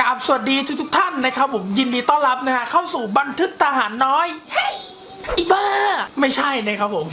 กราบสวัสดีทุกทุกๆท่านนะครับผมยินดีต้อนรับนะฮะเข้าสู่บันทึกทหารน้อยเฮ้ย อีบ้า ไม่ใช่นะครับผม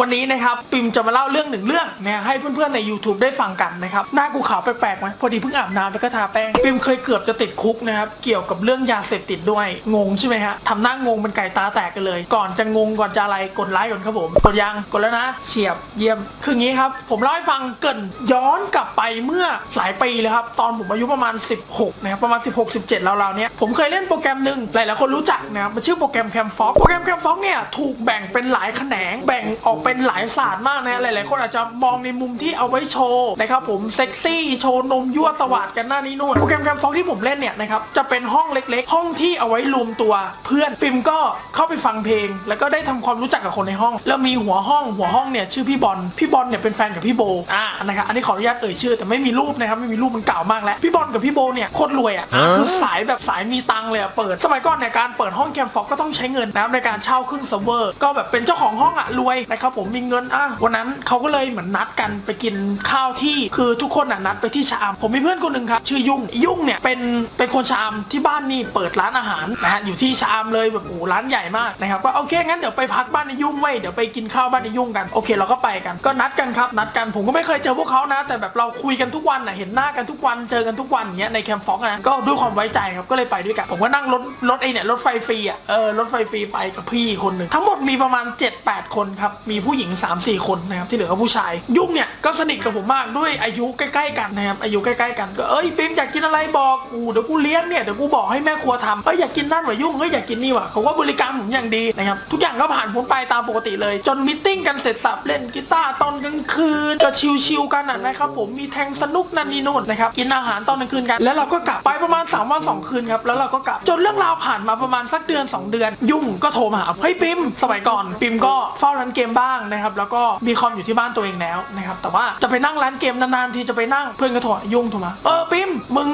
วันนี้นะครับปิมจะมาเล่าเรื่องหนึ่งเรื่องนะให้เพื่อนๆใน YouTube ได้ฟังกันนะครับ หน้ากูขาวแปลกๆไหมพอดีเพิ่งอาบน้ำแล้วก็ทาแป้งปิมเคยเกือบจะติดคุกนะครับ เกี่ยวกับเรื่องยาเสพติดด้วย งงใช่ไหมฮะทำหน้างงเป็นไก่ตาแตกกันเลย ก่อนจะงงก่อนจะอะไรกดไลค์ก่อนครับผม กดยังกดแล้วนะ เฉียบเยี่ยมคืองี้ครับ ผมเล่าให้ฟังเกินย้อนกลับไปเมื่อหลายปีเลยครับตอนผมอายุประมาณ 16นะครับประมาณ 16 17ราวๆเนี้ยผมเคยเล่นโปรแกรมหนึ่งหลายๆคนรู้จักนะครับมันชื่อโปรแกรมแคมฟ็อกโปรแกรมแคมฟ็อกเนี่ยถูกแบ่งเป็นหลายแขนง แบ่งออกเป็นหลายศาสตร์มากนะหลายๆคนอาจจะมองในมุมที่เอาไว้โชว์นะครับผมเซ็กซี่โชว์นมยั่วสวัสดกันหน้านี้นู่นโปรแกรมแคมฟ็อกที่ผมเล่นเนี่ยนะครับจะเป็นห้องเล็กๆ ห้องที่เอาไว้รวมตัวเพื่อนปิมก็เข้าไปฟังเพลง แล้วก็ได้ทำความรู้จักกับคนในห้อง แล้วมีหัวห้องหัวห้องเนี่ยชื่อพี่บอลพี่บอลเนี่ยเป็นแฟนกับพี่โบอ่านะครับอันนี้ขออนุญาตเอ่ยชื่อแต่ไม่มีรูปนะครับไม่มีรูปมันเก่ามากแล้วพี่บอลกับพี่โบเนี่ยโคตรรวยอะคือสายแบบสายมีตังเลยอะเปิด สมัยก่อนเนี่ยการเปิดห้องแคมฟอกก็ต้องใช้เงินนะครับในการเช่าเครื่องเซิร์ฟเวอร์ก็แบบเป็นเจ้าของห้องอะรวยนะครับผมมีเงินอะวันนั้นเขาก็เลยเหมือนนัดกันไปกินข้าวที่คือทุกคนอะนัดไปที่ชามผมมีเพื่อนคนหนึ่งครับชื่อยุ่งยุ่งเนี่ยเป็นเป็นคนชามที่บ้านนี่เปิดร้านอาหารนะฮะอยู่ที่ชามเลยแบบโอ้ร้านใหญ่มากนะครับก็โอเคงั้นเดี๋ยวไปพักบ้านในยุ่งไว้เดี๋ยวไปกินข้าวบ้านในยุ่งกันโอเคเราก็ไปกันก็นัดกันครับนัดกันผมก็ไม่เคยเจอพวกเขานะ แต่แบบเราคุยกันทุกวันอะเห็นหน้ากันทุกวันเจอกันทุกวันเงี้ยในแคมป์ฟอกนะก็ด้วยความไว้ใจครับก็เลยไปด้วยกันผมก็นั่งรถรถไอเนี่ยรถไฟฟรีอะเออรถไฟฟรีไปกับพี่คนนึ่งทั้งหมดมีประมาณ 7-8 คนครับ มีผู้หญิง 3-4 คนนะครับที่เหลือก็ผู้ชาย ยุ่งเนี่ยก็สนิทกับผมมากด้วยอายุใกล้ๆกันนะครับอายุใกล้ๆกันก็เอ้ยปิมอยากกินอะไรบอกกูเดี๋ยวกูเลี้ยงเนี่ยเดี๋ยวกูบอกให้แม่ครัวทำเอ้ยอยากกินนั่นว่ะยุ่งเอ้ยอยากกินนี่ว่ะเขาก็บริการผมอย่างดีนะครับทุกอย่างก็ผ่านผมไปตามปกติเลย จนมิทติ้งกันเสร็จสับเล่นกีตาร์ตอนกลางคืนจะชิลๆกันนะครับผมมีแทงสนุกนันนี่นู่นนะครับกินอาหารตอนกลางคืนกัน แล้วเราก็กลับไปประมาณ3วัน2คืนครับแล้วเราก็กลับจนเรื่องราวผ่านมาประมาณสักเดือน 2 เดือน ยุ่งก็โทรมาหาเฮ้ยปิมสมัยก่อนปิมก็เฝ้าร้านเกมบ้างนะครับแล้วก็มีคอมอยู่ที่บ้านตัวเองแล้วนะครับแต่ว่าจะไปนั่งร้านเกมนานๆทีจะไปนั่งเพื่อนก็โทรยุ่งโทรมาเออปิมมึง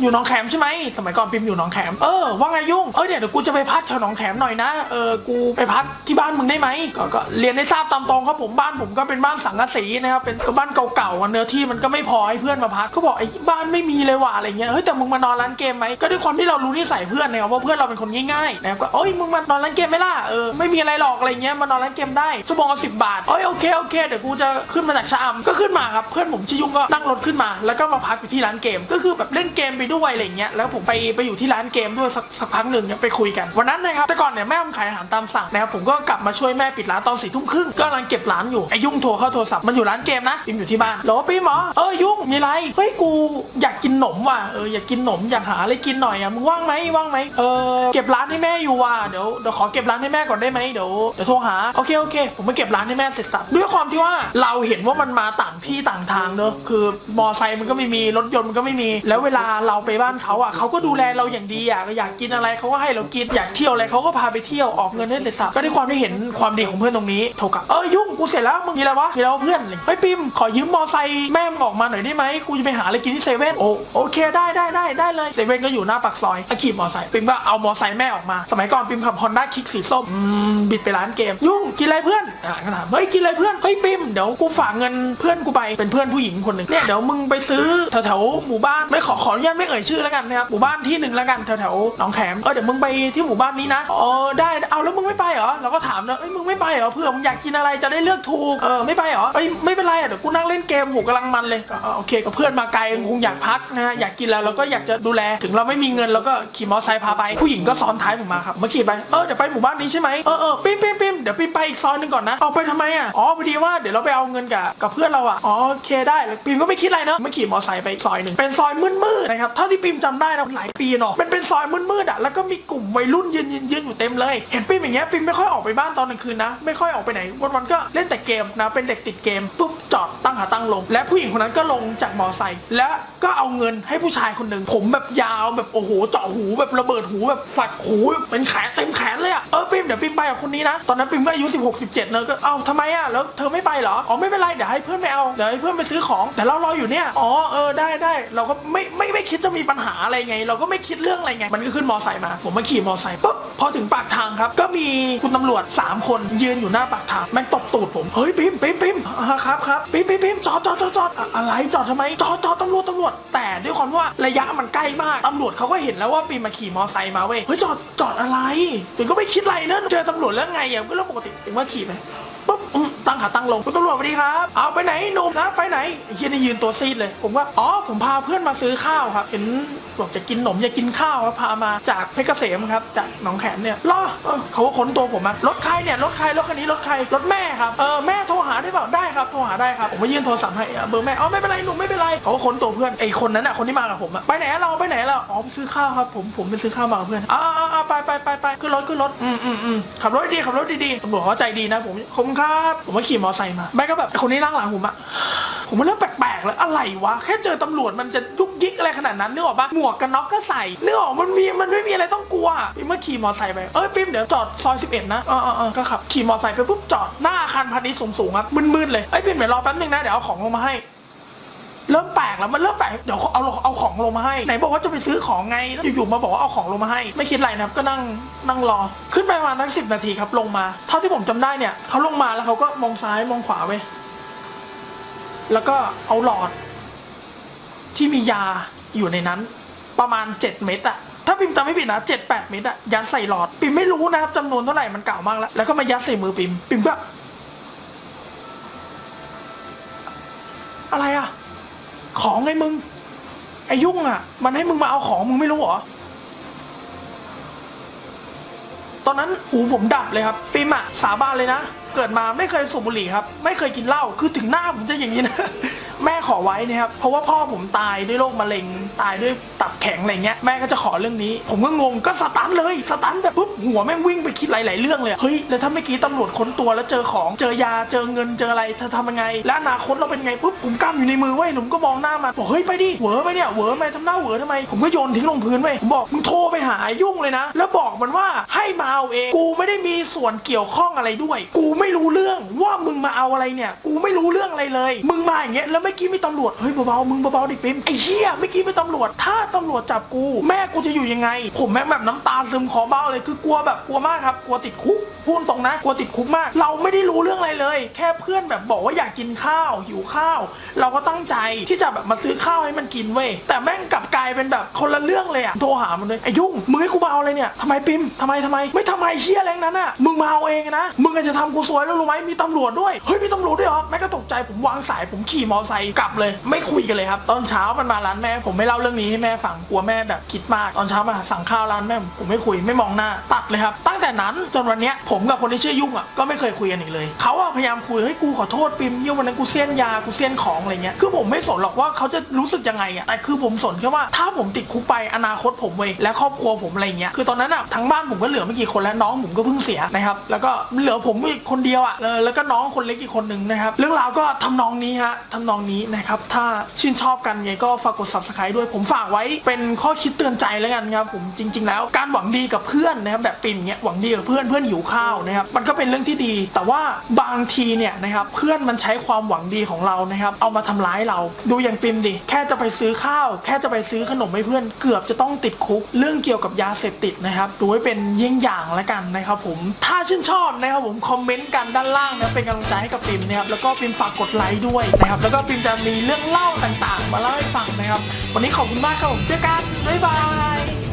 อยู่หนองแขมใช่ไหมสมัยก่อนปิมอยู่หนองแขมเออว่าไงยุ่งเออเดี๋ยวเดี๋ยวกูจะไปพักแถวหนองแขมหน่อยนะเออกูไปพักที่บ้านมึงได้ไหมก็ก็เรียนให้ทราบตามตรงครับผมบ้านผมก็เป็นบ้านสังกะสีนะครับเป็นก็บ้านเก่าๆเนื้อที่มันก็ไม่พอให้เพื่อนมาพักก็บอกไอ้บ้านไม่มีเลยว่ะอะไรเงี้ยเฮ้ยแต่มึงมานอนร้านเกมไหมก็ด้วยความที่เรารู้นิสัยเพื่อนนะครับว่าเพื่อนเราเป็นคนง่ายๆนะครับก็เอ้ยมึงมานอนร้านเกมไหมล่ะเออไม่มีอะไรหรอกอะไรเงี้ยมานอนร้านเกมได้ชั่วโมงละสิบบาทเอ้ยโอเคโอเคเดี๋ยวกูจะขึ้นมาจากชะอำก็ขึ้นมาครับเพื่อนผมชื่อยุ่งก็นั่งรถขึ้นมา แล้วก็มาพักอยู่ที่ร้านเกม ก็คือแบบเล่นเกมไปด้วยอะไรเงี้ยแล้วผมไปไปอยู่ที่ร้านเกมด้วยสักสักพักหนึ่งไปคุยกันวันนั้นนะครับแต่ก่อนเนี่ยแม่ผมขายอาหารตามสั่งนะครับผมก็กลับมาช่วยแม่ปิดร้านตอนสี่ทุ่มครึ่งก็กำลังเก็บร้านอยู่ไอ้ยุ่งโทรเข้าโทรศัพท์มันอยู่ร้านเกมนะปิมอยู่ที่บ้านหรอปิมหรอเออยุ่งมีอะไรเฮ้ยกูอยากกินหนมว่ะเอออยากกินหนมอยากหาอะไรกินหน่อยอะมึงว่างไหมว่างไหมเออเก็บร้านให้แม่อยู่ว่ะเดี๋ยวเดี๋ยวขอเก็บร้านให้แม่ก่อนได้ไหมเดี๋ยวเดี๋ยวโทรหาโอเคโอเค ผมมาเก็บร้านให้แม่เสร็จสับด้วยความที่ว่าเราเห็นว่ามันมาต่างที่ต่างทางเนอะคือมอไซค์มันก็ไม่มีรถยนต์มันก็ไม่มี แล้วเวลาเราไปบ้านเขาอะเขาก็ดูแลเราอย่างดีอะอยากกินอะไรเขาก็ให้เรากินอยากเที่ยวอะไรเขาก็พาไปเที่ยวออกเงินให้เสร็จสับก็ด้วยความที่เห็นความดีของเพื่อนตรงนี้โทรกลับเออยุ่งกูเสร็จแล้วมึงมีอะไรวะมีแล้วะเพื่อนเฮ้ปิมขอยืมมอไซค์แม่มึงออกมาหน่อยได้ไหมกูจะไปหาอะไรกินที่เซเว่นโอโอเคได้ได้ได้ได้เลยเซเว่นก็อยู่หน้าปากซอยอะขี่มอไซค์ปิมก็เอามอไซค์แม่ออกมา สมัยก่อนปิมขับฮอนด้าคิกสีส้มบิดไปร้านเกม ยุ่งกินอะไรเพื่อนอะก็ถามเฮ้ยกินอะไรเพื่อนเฮ้ยปิมเดี๋ยวกูฝากเงินเพื่อนกูไปเป็นเพื่อนผู้หญิงคนหนึ่งเนี่ยเดี๋ยวมึงไปซื้อแถวแถวๆหมู่บ้านไม่ขอขออนุญาตไม่เอ่ยชื่อแล้วกันนะครับหมู่บ้านที่หนึ่งแล้วกันแถวแถวๆหนองแขมเออเดี๋ยวมึงไปที่หมู่บ้านนี้นะเออได้เอาแล้วมึงไม่ไปเหรอเราก็ถามนะเอ้ยมึงไม่ไปเหรอเผื่อมึงอยากกินอะไรจะได้เลือกถูกเออไม่ไปเหรอเอ้ยไม่เป็นไรอะเดี๋ยวกูนั่งเล่นเกมหูกำลังมันเลยโอเคกับเพื่อนมาไกลคงอยากพักนะฮะอยากกินแล้วเราก็อยากจะดูแลถึงเราไม่มีเงินเราก็ขี่มอเตอร์ไซค์พาไปผู้หญิงก็ซ้อนท้ายผมมาครับมาขี่ไปเออเดี๋ยวไปหมู่บ้านนี้ใช่ไหมเออเออปิมปิมปิมเดี๋ยวปิมไปอีกซอยหนึ่งก่อนนะเอาไปทำไมอะอ๋อพอดีว่าเดี๋ยวเราไปเอาเงินกับกับเพื่อนเราอะอ๋อโอเคได้แล้วปิมก็ไม่คิดอะไรเนอะมาขี่มอเตอร์ไซค์ไปอีกซอยหนึ่งเป็นซอยมืดๆนะครับเท่าที่ปิมจำได้นะหลายปีเนาะมันเป็นซอยมืดๆอะแล้วก็มีกลุ่มวัยรุ่นยืนยืนยืนอยู่เต็มเลย เห็นปิมอย่างเงี้ยปิมไม่ค่อยออกไปบ้านตอนกลางคืนนะ ไม่ค่อยออกไปไหนวันๆก็เล่นแต่เกมนะเป็นเด็กติดเกมปุ๊บจอดตั้งหาตั้งลง และผู้หญิงคนนั้นก็ลงจากมอเตอร์ไซค์แล้วก็เอาเงินให้ผู้ชายคนหนึ่งผมแบบยาวแบบโอ้โหเจาะหูแบบระเบิดหูแบบสัดหูแบบเป็นแขนเต็มแขนเลยอะเออปิมเดี๋ยวปิมไปกับคนนี้นะตอนนั้นปิมก็อายุ16 17เนอะก็เอ้าทำไมอะแล้วเธอไม่ไปเหรออ๋อไม่เป็นไรเดี๋ยวให้เพื่อนไปเอาเดี๋ยวให้เพื่อนไปซื้อของ แต่เรารออยู่เนี่ยอ๋อเออได้ได้เราก็ไม่ไม่ไม่คิดจะมีปัญหาอะไรไง เราก็ไม่คิดเรื่องอะไรไง มันก็ขึ้นมอไซค์มา ผมมาขี่มอไซค์ปุ๊บพอถึงปากทางครับ ก็มีคุณตำรวจ 3 คนยืนอยู่หน้าปากทางแม่งตบตูดผม เฮ้ยปิมปิมปิมอ่าครับครับปิมปิมปิมจอดจอดจอดจอดอะไรจอดทำไมจอดจอดตำรวจตำรวจ แต่ด้วยความว่าระยะมันใกล้มากตำรวจเขาก็เห็นแล้วว่าปิมมาขี่มอไซค์มาเว้ยเฮ้ยจอดจอดอะไรปิมก็ไม่คิดอะไรเนอะจอตำรวจแล้วไงอย่างก็เรื่องปกติปิมว่าขี่ไปปุ๊บตั้งขาตั้งลงคุณตำรวจสวัสดีครับ เอาไปไหนหนุ่มนะไปไหนเฮียนี่ยืนตัวซีดเลย ผมว่าอ๋อผมพาเพื่อนมาซื้อข้าวครับเห็น บอกจะกินหนมอยากกินข้าวพามาจากเพชรเกษมครับจากหนองแขมเนี่ยล่อเขาก็ค้นตัวผมมารถใครเนี่ยรถใครรถคันนี้รถใครรถแม่ครับเออแม่โทรหาได้เปล่าได้ครับโทรหาได้ครับผมก็ยื่นโทรศัพท์ให้เบอร์แม่อ๋อไม่เป็นไรหนุ่มไม่เป็นไรเขาก็ค้นตัวเพื่อนไอคนนั้นอะคนที่มากับผมอะไปไหนเราไปไหนเราอ๋อไปซื้อข้าวครับผมผมไปซื้อข้าวมากับเพื่อนอ่าอ่าไปไปไปไปขึ้นรถขึ้นรถอืมอืมอืมขับรถดีขับรถดีๆตำรวจเขาใจดีนะผมผมครับผมก็ขี่มอเตอร์ไซค์มาแม่ก็แบบไอคนนี้นั่งหลังผมอะผมมันเริ่มแปลก แล้วอะไรวะ แค่เจอตำรวจมันจะยุกยิกอะไรขนาดนั้นนึกออกปะหมวกกันน็อกก็ใส่นึกออกมันมีมันไม่มีอะไรต้องกลัวปิมก็ขี่มอเตอร์ไซค์ไปเอ้ยปิมเดี๋ยวจอดซอย11นะเออเออเออก็ขับขี่มอเตอร์ไซค์ไปปุ๊บจอดหน้าอาคารพาณิชย์สูงๆครับมืดๆเลยเอ้ยปิมเดี๋ยวรอแป๊บนึงนะเดี๋ยวเอาของลงมาให้เริ่มแปลกแล้วมันเริ่มแปลกเดี๋ยวเอาเอาของลงมาให้ไหนบอกว่าจะไปซื้อของไงอยู่ๆมาบอกว่าเอาของลงมาให้ ไม่คิดอะไรนะครับก็นั่งนั่งรอ ขึ้นไปประมาณทั้งสิบนาทีครับลงมา เท่าที่ผมจำได้เนี่ยเขาลงมาแล้วเขาก็มองซ้ายมองขวาไป แล้วก็เอาหลอด ที่มียาอยู่ในนั้น ประมาณ 7 เม็ดอะถ้าปิมจำไม่ผิดนะเจ็ดแปดเม็ดอะยัดใส่หลอด ปิมไม่รู้นะครับจำนวนเท่าไหร่มันเก่ามากแล้ว แล้วก็มายัดใส่มือปิม ปิมก็ อะไรอะของไงมึง ไอ้ยุ่งอะมันให้มึงมาเอาของมึงไม่รู้เหรอตอนนั้นหูผมดับเลยครับปิมอะสาบานเลยนะ เกิดมาไม่เคยสูบบุหรี่ครับ ไม่เคยกินเหล้าคือถึงหน้าผมจะอย่างนี้นะ แม่ขอไว้นะครับเพราะว่าพ่อผมตายด้วยโรคมะเร็ง ตายด้วยตับแข็งอะไรเงี้ยแม่ก็จะขอเรื่องนี้ ผมก็งงก็สตันเลยสตันแบบปุ๊บหัวแม่งวิ่งไปคิดหลาย ๆ เรื่องเลยเฮ้ยแล้วถ้าเมื่อกี้ตำรวจค้นตัวแล้วเจอของเจอยาเจอเงินเจออะไรเธอทำยังไง และอนาคตเราเป็นไงปุ๊บผมกำอยู่ในมือเว้ยผมก็มองหน้ามันบอกเฮ้ยไปดิเหวอไปเนี่ยเหวอไปทำหน้าเหวอทำไมผมก็โยนทิ้งลงพื้นเว้ผมบอกมึงโทรไปหายุ่งเลยนะ แล้วบอกมันว่าให้มาเอาเองกูไม่ได้มีส่วนเกี่ยวข้องอะไรด้วย กูไม่รู้เรื่องว่ามึงมาเอาอะไรเนี่ย กูไม่รู้เรื่องอะไรเลย มึงมาอย่างเงี้ยแล้วเมื่อกี้มีตำรวจ เฮ้ยเบาๆ มึงเบาๆดิปิมไอ้เหี้ยเมื่อกี้มีตำรวจ ถ้าตำรวจจับกู แม่กูจะอยู่ยังไง ผมแม่งแบบน้ำตาซึมคอเบ้าเลยคือกลัวแบบกลัวมากครับ กลัวติดคุก พูดตรงนะกลัวติดคุกมาก เราไม่ได้รู้เรื่องอะไรเลย แค่เพื่อนแบบบอกว่าอยากกินข้าวหิวข้าว เราก็ตั้งใจที่จะแบบมาซื้อข้าวให้มันกินเว้ยแต่แม่งกลับกลายเป็นแบบคนละเรื่องเลยอะโทรหามันเลยไอ้ยุ่งมึงให้กูมาเอาอะไรเนี่ยทำไมปิมทำไมทำไม ไม่ทำไมเฮียแรงนั้นอะมึงมาเอาเองนะมึงอาจจะทำกูซวยแล้วรู้ไหมมีตำรวจด้วยเฮ้ยมีตำรวจด้วยเหรอแม่ก็ตกใจผมวางสายผมขี่มอเตอร์ไซค์กลับเลย ไม่คุยกันเลยครับตอนเช้ามันมาร้านแม่ ผมไม่เล่าเรื่องนี้ให้แม่ฟังกลัวแม่แบบคิดมากตอนเช้ามาสั่งข้าวร้านแม่ผมไม่คุยไม่มองหน้าตัดเลยครับ ตั้งแต่นั้นจนวันเนี้ยผมมกับคนที่ชื่อยุ่งอะก็ไม่เคยคุยกันอีกเลยเขาอะพยายามคุยเฮ้ยกูขอโทษปิมเยี่ยวันนั้นกูเสี้ยนยากูเสี้ยนของอะไรเงี้ยคือผมไม่สนหรอกว่าเขาจะรู้สึกยังไงอะแต่คือผมสนแค่ว่าถ้าผมติดคุกไปอนาคตผมเว้ยและครอบครัวผมอะไรเงี้ยคือตอนนั้นอะทั้งบ้านผมก็เหลือไม่กี่คนแล้วน้องผมก็เพิ่งเสียนะครับแล้วก็เหลือผมอีกคนเดียวอะแล้วก็น้องคนเล็กอีกคนหนึ่งนะครับเรื่องราวก็ทำนองนี้ฮะทำนองนี้นะครับถ้าชื่นชอบกันไงก็ฝากกด subscribe ด้วยผมฝากไว้เป็นข้อคิดเตือนใจแล้วกันครับผมจริง ๆ แล้วการหวังดีกับเพื่อนนะครับแบบปิมเงี้ยหวังดีกับเพื่อนเพื่อนหิวข้าวนะครับมันก็เป็นเรื่องที่ดี แต่ว่าบางทีเนี่ยนะครับเพื่อนมันใช้ความหวังดีของเรานะครับเอามาทำร้ายเรา ดูอย่างปิมดิแค่จะไปซื้อข้าว แค่จะไปซื้อขนมให้เพื่อนเกือบจะต้องติดคุก เรื่องเกี่ยวกับยาเสพติดนะครับดูไว้เป็นเยี่ยงอย่างแล้วกันนะครับผมถ้าชื่นชอบนะครับผมคอมเมนต์กันด้านล่างนะเป็นกำลังใจให้กับปิมนะครับแล้วก็ปิมฝากกดไลค์ด้วยนะครับแล้วก็ปิมจะมีเรื่องเล่าต่างๆ มาเล่าให้ฟังนะครับ วันนี้ขอบคุณมากครับผมเจอกันบ๊ายบาย